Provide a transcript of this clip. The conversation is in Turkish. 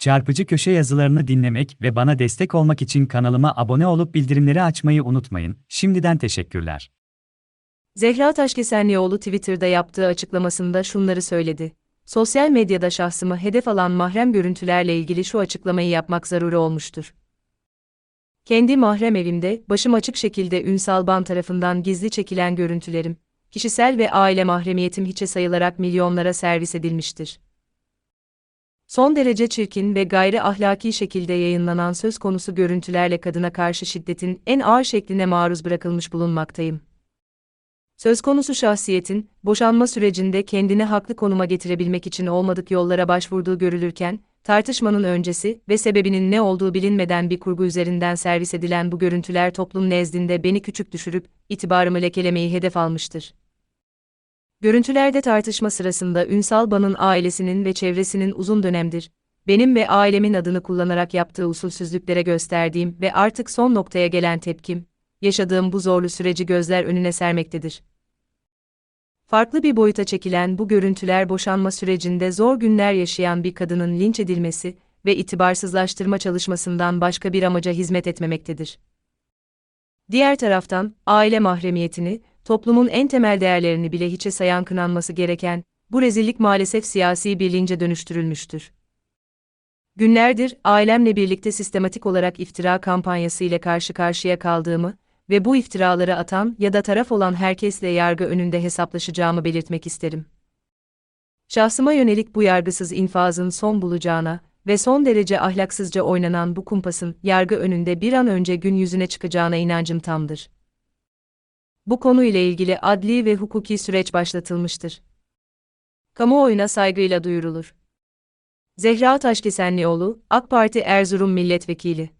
Çarpıcı köşe yazılarını dinlemek ve bana destek olmak için kanalıma abone olup bildirimleri açmayı unutmayın. Şimdiden teşekkürler. Zehra Taşkesenlioğlu Twitter'da yaptığı açıklamasında şunları söyledi. Sosyal medyada şahsımı hedef alan mahrem görüntülerle ilgili şu açıklamayı yapmak zaruri olmuştur. Kendi mahrem evimde, başım açık şekilde Ünsal Ban tarafından gizli çekilen görüntülerim, kişisel ve aile mahremiyetim hiçe sayılarak milyonlara servis edilmiştir. Son derece çirkin ve gayri ahlaki şekilde yayınlanan söz konusu görüntülerle kadına karşı şiddetin en ağır şekline maruz bırakılmış bulunmaktayım. Söz konusu şahsiyetin, boşanma sürecinde kendini haklı konuma getirebilmek için olmadık yollara başvurduğu görülürken, tartışmanın öncesi ve sebebinin ne olduğu bilinmeden bir kurgu üzerinden servis edilen bu görüntüler toplum nezdinde beni küçük düşürüp, itibarımı lekelemeyi hedef almıştır. Görüntülerde tartışma sırasında Ünsal Ban'ın ailesinin ve çevresinin uzun dönemdir, benim ve ailemin adını kullanarak yaptığı usulsüzlüklere gösterdiğim ve artık son noktaya gelen tepkim, yaşadığım bu zorlu süreci gözler önüne sermektedir. Farklı bir boyuta çekilen bu görüntüler boşanma sürecinde zor günler yaşayan bir kadının linç edilmesi ve itibarsızlaştırma çalışmasından başka bir amaca hizmet etmemektedir. Diğer taraftan, aile mahremiyetini, toplumun en temel değerlerini bile hiçe sayan kınanması gereken, bu rezillik maalesef siyasi bir lince dönüştürülmüştür. Günlerdir ailemle birlikte sistematik olarak iftira kampanyası ile karşı karşıya kaldığımı ve bu iftiraları atan ya da taraf olan herkesle yargı önünde hesaplaşacağımı belirtmek isterim. Şahsıma yönelik bu yargısız infazın son bulacağına ve son derece ahlaksızca oynanan bu kumpasın yargı önünde bir an önce gün yüzüne çıkacağına inancım tamdır. Bu konu ile ilgili adli ve hukuki süreç başlatılmıştır. Kamuoyuna saygıyla duyurulur. Zehra Taşkesenlioğlu, AK Parti Erzurum Milletvekili